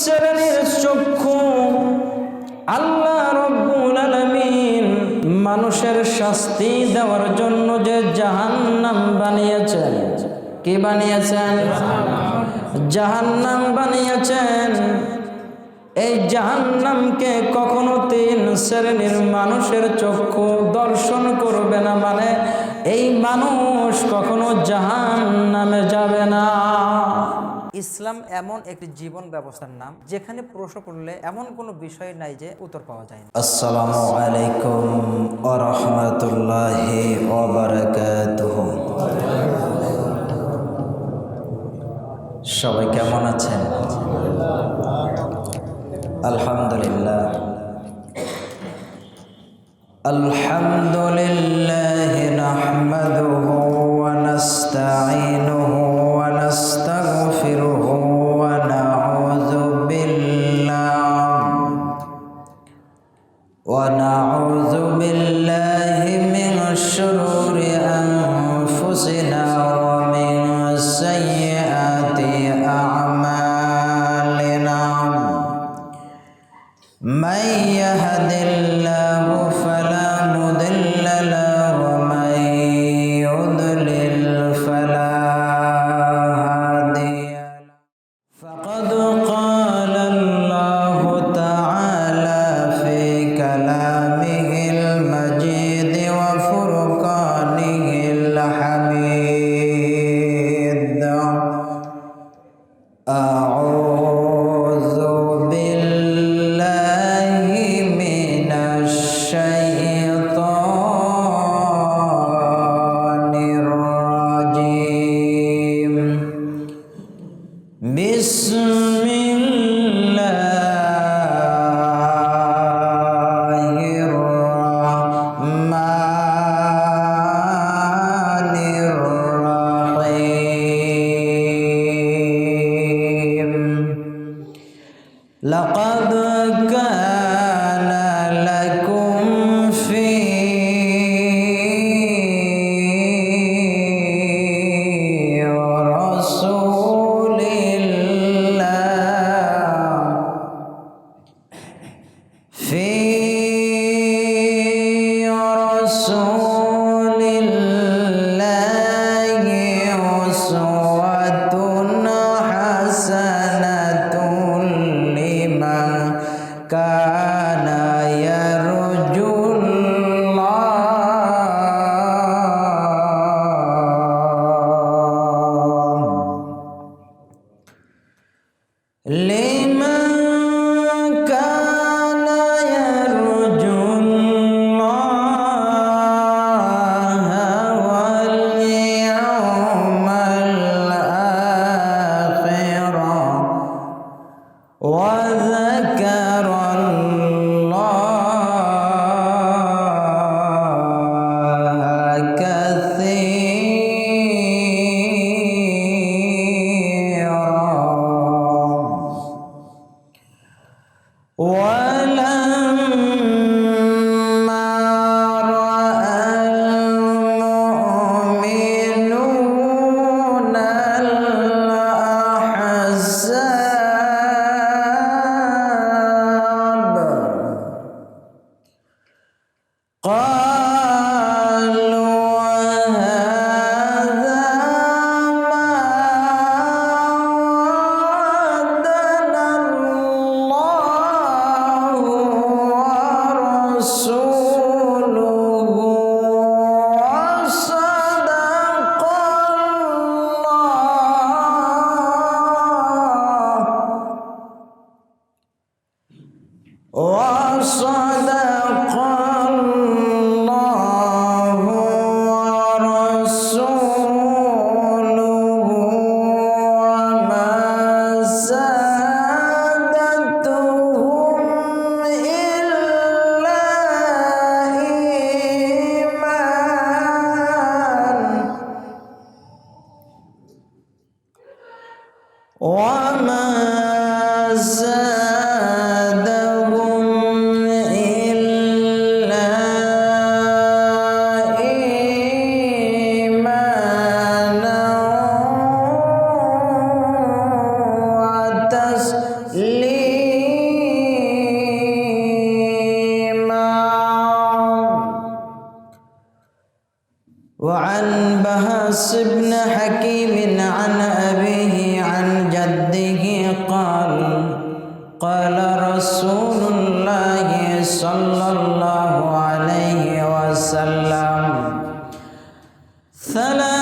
শ্রেণির চক্ষু। আল্লাহ রব্বুল আলামিন মানুষের শাস্তি দেওয়ার জন্য যে জাহান্নাম বানিয়েছেন, কি বানিয়েছেন? জাহান্নাম বানিয়েছেন। এই জাহান্নামকে কখনো তিন শ্রেণির মানুষের চক্ষু দর্শন করবে না মানে এই মানুষ কখনো জাহান্নামে যাবে না। ইসলাম এমন একটি জীবন ব্যবস্থার নাম, যেখানে প্রশ্ন করলে এমন কোনো বিষয় নাই যে উত্তর পাওয়া যায় আসসালামু আলাইকুম ওয়া রাহমাতুল্লাহি ওয়া বারাকাতুহু। সবাই কেমন আছেন? من يهد الله فلا す。عن بهاس بن حكيم عن أبيه عن جده قال قال رسول الله صلى الله عليه وسلم ثلاث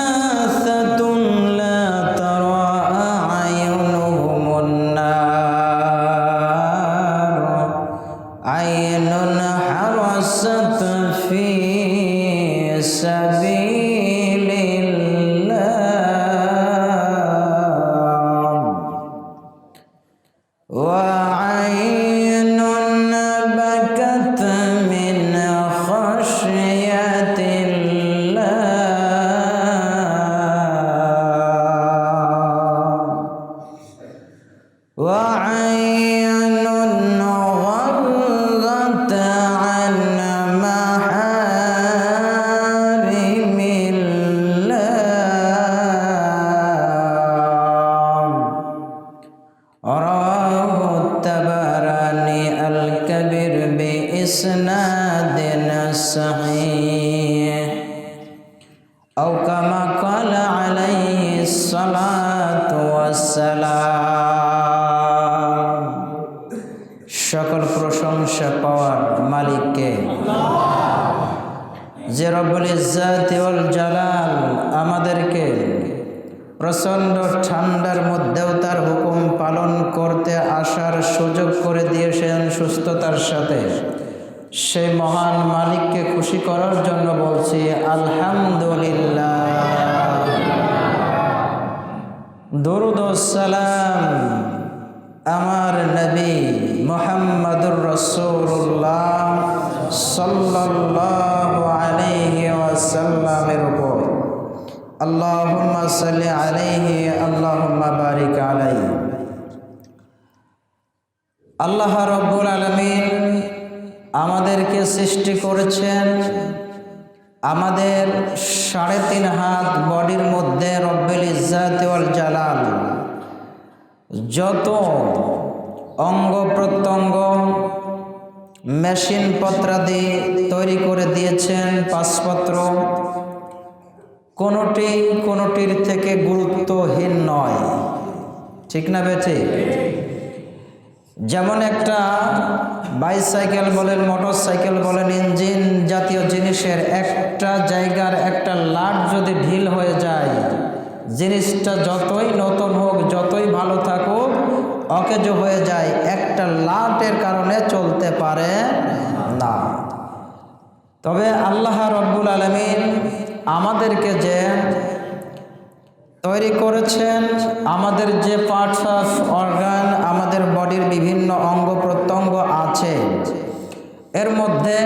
সকল প্রশংসা পাওয়ার মালিককে যে রব্বুল ইজ্জাত ওয়াল জালাল আমাদেরকে প্রচণ্ড ঠান্ডার মধ্যেও তার হুকুম পালন করতে আসার সুযোগ করে দিয়েছেন সুস্থতার সাথে। সেই মহান মালিককে খুশি করার জন্য বলছি, আলহামদুলিল্লাহ। সালাম আমার নবী মোহাম্মদুর রসুল্লাহ সাল্লাল্লাহু আলাইহি ওয়াসাল্লামের উপর। আল্লাহুম্মা সাল্লি আলাইহি বারিক আলাইহি আল্লাহ রব্বুল আলমিন আমাদেরকে সৃষ্টি করেছেন আমাদের সাড়ে তিন হাত বডির মধ্যে রব্বেল ইজ্জাত ওয়াল জালাল যত অঙ্গ প্রত্যঙ্গ, মেশিন পত্রাদি তৈরি করে দিয়েছেন পাসপত্র, কোনোটি কোনোটির থেকে গুরুত্বহীন নয়। ঠিক না বেঠি যেমন একটা বাইসাইকেল বলেন মোটর সাইকেল বলেন ইঞ্জিন জাতীয় জিনিসের একটা জায়গার একটা লাট যদি ঢিল হয়ে যায়, জিনিসটা যতই নতুন হোক, যতই ভালো থাকুক, অকেজ হয়ে যায়, একটা লাটের কারণে চলতে পারে না। তবে আল্লাহ রব্বুল আলমিন আমাদেরকে যে তৈরি করেছেন আমাদের যে পার্টস অফ অর্গান আমাদের বডির বিভিন্ন অঙ্গ প্রত্যঙ্গ আছে। এর মধ্যে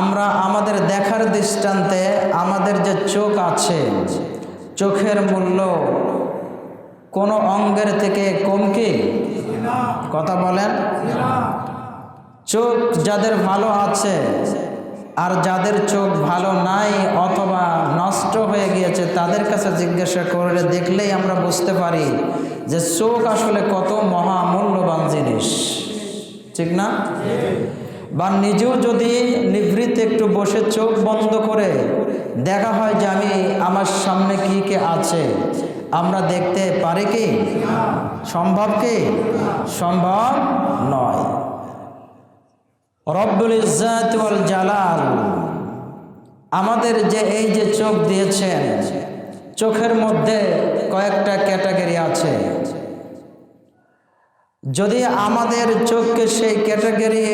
আমরা আমাদের দেখার দৃষ্টান্তে আমাদের যে চোখ আছে, চোখের মূল্য কোনো অঙ্গের থেকে কম কি? কথা বলেন। চোখ যাদের ভালো আছে আর যাদের চোখ ভালো নাই অথবা নষ্ট হয়ে গিয়েছে, তাদের কাছে জিজ্ঞাসা করলে দেখলেই আমরা বুঝতে পারি যে চোখ আসলে কত মহামূল্যবান জিনিস। ঠিক না? বা নিজেও যদি নিভৃত একটু বসে চোখ বন্ধ করে দেখা হয় যে আমি আমার সামনে কি কে আছে, আমরা দেখতে পারি কি? সম্ভব কি? সম্ভব নয়। রব্বুল ওয়াল জালাল, আমাদের যে এই যে চোখ দিয়েছেন, চোখের মধ্যে কয়েকটা ক্যাটাগরি আছে। যদি আমাদের চোখকে সেই ক্যাটাগরি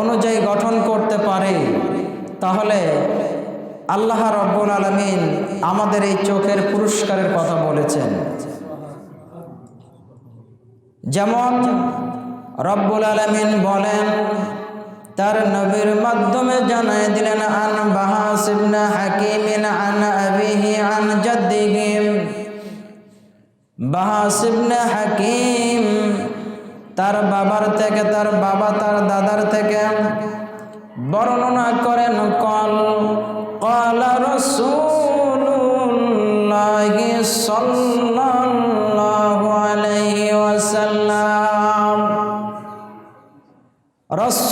অনুযায়ী গঠন করতে পারে, তাহলে আল্লাহ রব্বুল আলমিন আমাদের এই চোখের পুরস্কারের কথা বলেছেন। যেমন রব্বুল আলমিন বলেন, তার নবীর মাধ্যমে জানাই দিলেন, আন বাহাসিবনা হাকিমিন আন আবিহি আন জাদ্দিগিম বাহাসিবনা হাকিম তার বাবার থেকে, তার বাবা তার দাদার থেকে বর্ণনা করেন, কল কল রসুল্লাহ সল্ল রসুল্লাহ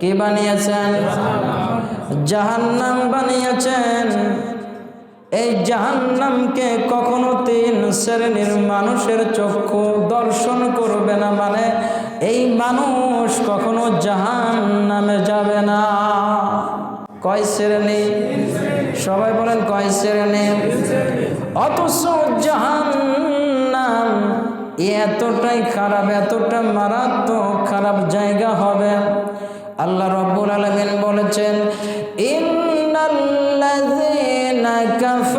কি বানিয়েছেন? জাহান্নাম বানিয়েছেন। এই জাহান্নামকে কখনো তিন শ্রেণির মানুষের চক্ষু দর্শন করবে না মানে এই মানুষ কখনো জাহান্নামে যাবে না। কয় শ্রেণি? সবাই বলেন কয় শ্রেণি? অথচ জাহান্নাম এতটাই খারাপ, এতটা মারাত্মক খারাপ জায়গা হবে আল্লাহ রব্বুল আলমিন বলেছেন ইন্নাল্লাযীনা কাফারু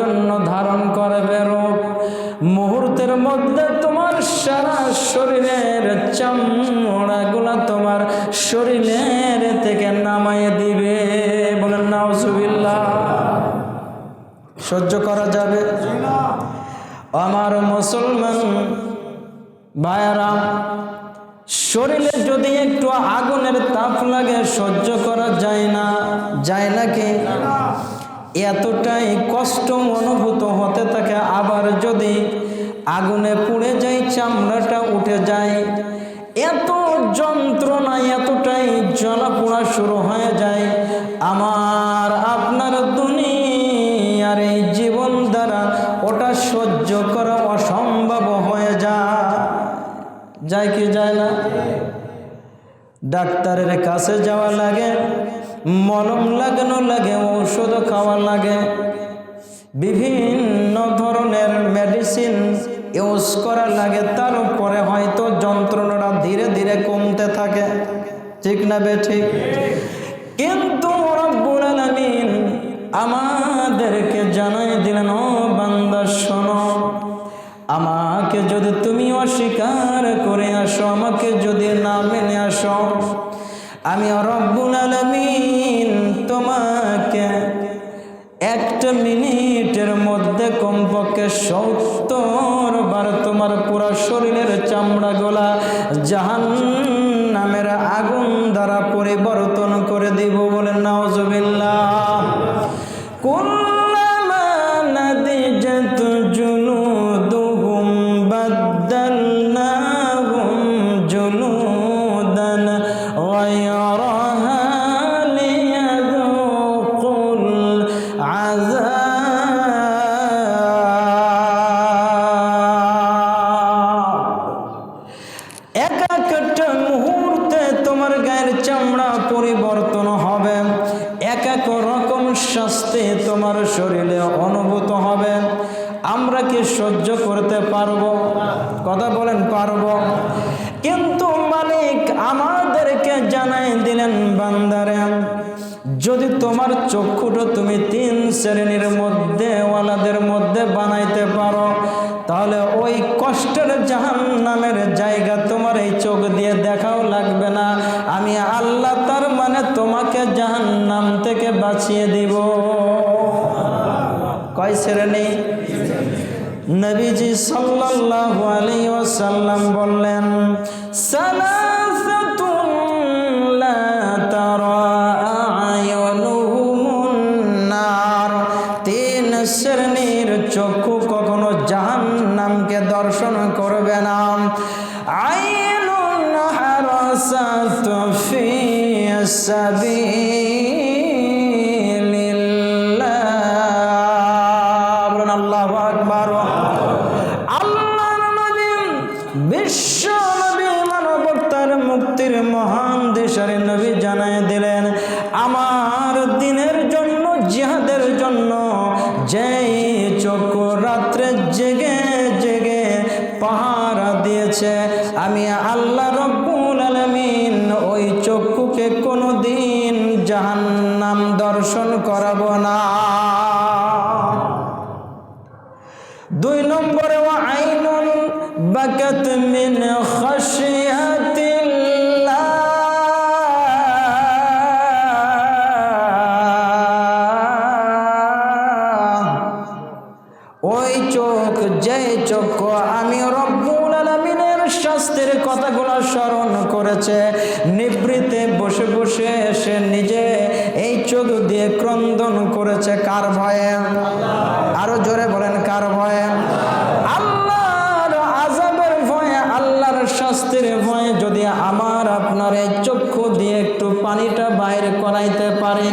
জন্য ধারণ করবে রূপ মুহূর্তের মধ্যে তোমার সারা শরীরের চামড়াগুলা তোমার শরীরের থেকে নামাইয়ে দিবে। বলেন, নাউজুবিল্লাহ। সহ্য করা যাবে। আমার মুসলমান ভাইয়ারাম শরীরে যদি একটু আগুনের তাপ লাগে, সহ্য করা যায় না। যায় নাকি এতটাই কষ্ট অনুভূত হতে থাকে। আবার যদি আগুনে পুড়ে যায়, চামড়াটা উঠে যায়, এত যন্ত্রণা, এতটাই পোড়া শুরু হয়ে যায়। আমার, আপনার দুনিয়ার এই জীবন দ্বারা ওটা সহ্য করা অসম্ভব হয়ে যায়। যায় কি যায় না? ডাক্তারের কাছে যাওয়া লাগে। মলম লাগানো লাগে, ঔষধ খাওয়া লাগে। বিভিন্ন ধরনের মেডিসিন ইউজ করা লাগে তার উপরে হয়তো যন্ত্রণাটা ধীরে ধীরে কমতে থাকে। ঠিক না বে ঠিক? কিন্তু আমাদেরকে জানাই দিলেন বান্দা, শোনো। আমাকে যদি তুমি অস্বীকার করে আসো, আমাকে যদি না মেনে আসো আমি রব্বুল আলমিন তোমাকে একটা মিনিটের মধ্যে কমপক্ষে সত্তর বার তোমার পুরো শরীরের চামড়া গোলা জাহান নামের আগুন দ্বারা পরিবর্তন করে দিব বলে নাওজবিল্লাহ নামের জায়গা তোমার এই চোখ দিয়ে দেখাও লাগবে না। আমি আল্লাহ তার মানে তোমাকে জাহান নাম থেকে বাঁচিয়ে দিব। কয় শ্রেণি নবীজি সাল্লাহ আলী সাল্লাম বললেন সালাসাতুন কার ভয়ে? আরও জোরে বলেন, কার ভয়ে? আল্লাহর আজাবের ভয়ে, আল্লাহর শাস্তির ভয়ে যদি আমার আপনার এই চক্ষু দিয়ে একটু পানিটা বাইর করাইতে পারে,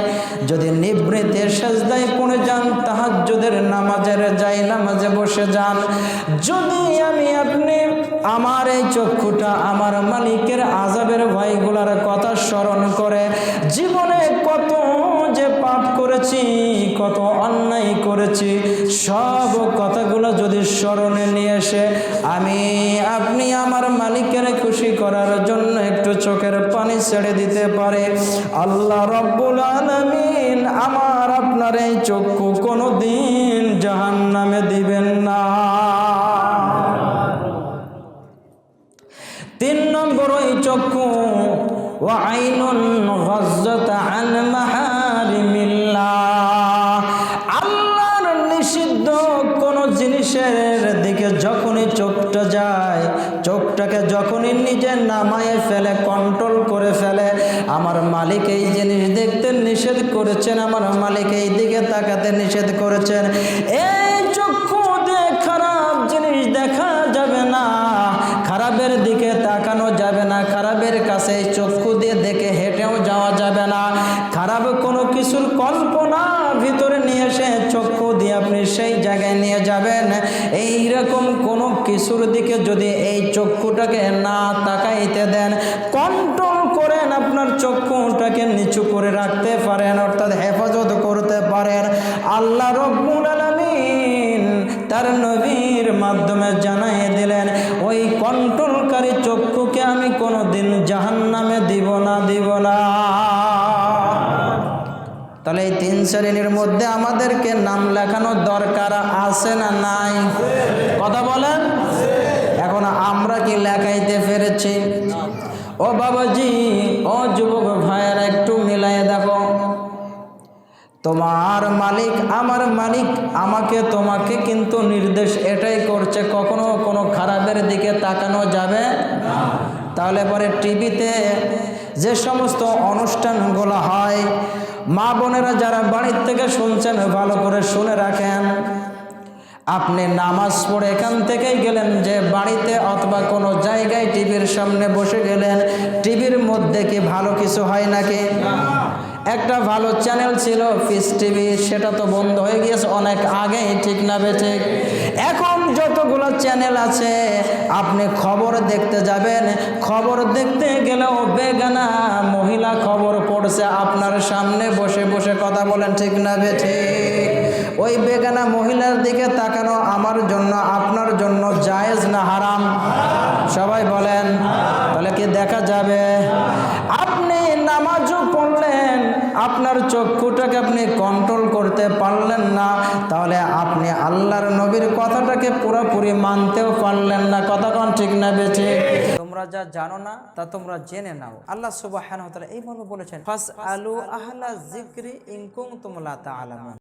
যদি নিবৃতে সেজদায় পড়ে যান, তাহাজ্জুদের নামাজের যাই নামাজে বসে যান, যদি আমি আপনি আমার এই চক্ষুটা আমার মালিকের আজাবের ভয়গুলার কথা স্মরণ করে, জীবনে কত যে পাপ করেছি, কত অন্যায় করেছি, সব কথাগুলো যদি স্মরণে নিয়ে এসে, আমি, আপনি আমার মালিকের খুশি করার জন্য একটু চোখের পানি ছেড়ে দিতে পারে। আল্লাহ রব্বুল আলামিন আমার আপনার এই চক্ষু কোনো দিন জাহান নামে দিবেন না। চক্ষু ও আইনুন গজ্জত আন মাহারিমিল্লাহ। আল্লাহর নিষিদ্ধ কোন জিনিসের দিকে যখনই চোখটা যায়, চোখটাকে যখনই নিজে নামায়ে ফেলে কন্ট্রোল করে ফেলে, আমার মালিক এই জিনিস দেখতে নিষেধ করেছেন, আমার কিছুর দিকে যদি এই চক্ষুটাকে না তাকাইতে দেন, কন্ট্রোল করেন আপনার চক্ষুটাকে নিচু করে রাখতে পারেন, অর্থাৎ হেফাজত করতে পারেন। আল্লাহ রব্বুল আলামিন তার নবীর মাধ্যমে জানাই দিলেন, ওই কন্ট্রোলকারী চক্ষুকে আমি কোনো দিন জাহান নামে দিব না দিব না। তাহলে এই তিন শ্রেণির মধ্যে আমাদেরকে নাম লেখানোর দরকার আছে না নাই? কথা বলেন। আমরা কি লেখাইতে পেরেছি? ও বাবাজি, ও যুবক ভাইয়েরা, একটু মিলাই দেখো। তোমার মালিক আমার মালিক, আমাকে তোমাকে কিন্তু নির্দেশ এটাই করছে, কখনো কোনো খারাপের দিকে তাকানো যাবে তাহলে পরে টিভিতে যে সমস্ত অনুষ্ঠানগুলো হয়, মা বোনেরা যারা বাড়ির থেকে শুনছেন, ভালো করে শুনে রাখেন। আপনি নামাজ পড়ে এখান থেকেই গেলেন যে বাড়িতে অথবা কোনো জায়গায় টিভির সামনে বসে গেলেন। টিভির মধ্যে কি ভালো কিছু হয় নাকি? একটা ভালো চ্যানেল ছিল পিস টিভি সেটা তো বন্ধ হয়ে গিয়েছে অনেক আগেই, ঠিক না বেঠে এখন যতগুলো চ্যানেল আছে, আপনি খবর দেখতে যাবেন। খবর দেখতে গেলেও বেগানা মহিলা খবর পড়ছে, আপনার সামনে বসে বসে কথা বলেন, ঠিক না বেঠে ওই বেগানা মহিলার দিকে তাকানো আমার জন্য, আপনার জন্য জায়েজ না হারাম? সবাই বলেন, তাহলে কি দেখা যাবে? আপনি নামাজও পড়লেন, আপনার চক্ষুটাকে আপনি কন্ট্রোল করতে পারলেন না, তাহলে আপনি আল্লাহর নবীর কথাটাকে পুরোপুরি মানতেও পারলেন না। কতক্ষণ ঠিক না বেছে তোমরা যা জানো না, তা তোমরা জেনে নাও। আল্লাহ সুবহানাহু ওয়া তাআলা এই মর্মে বলেছেন ফাস আলু আহলা যিকরি ইন কুনতুম লা তা'লামুন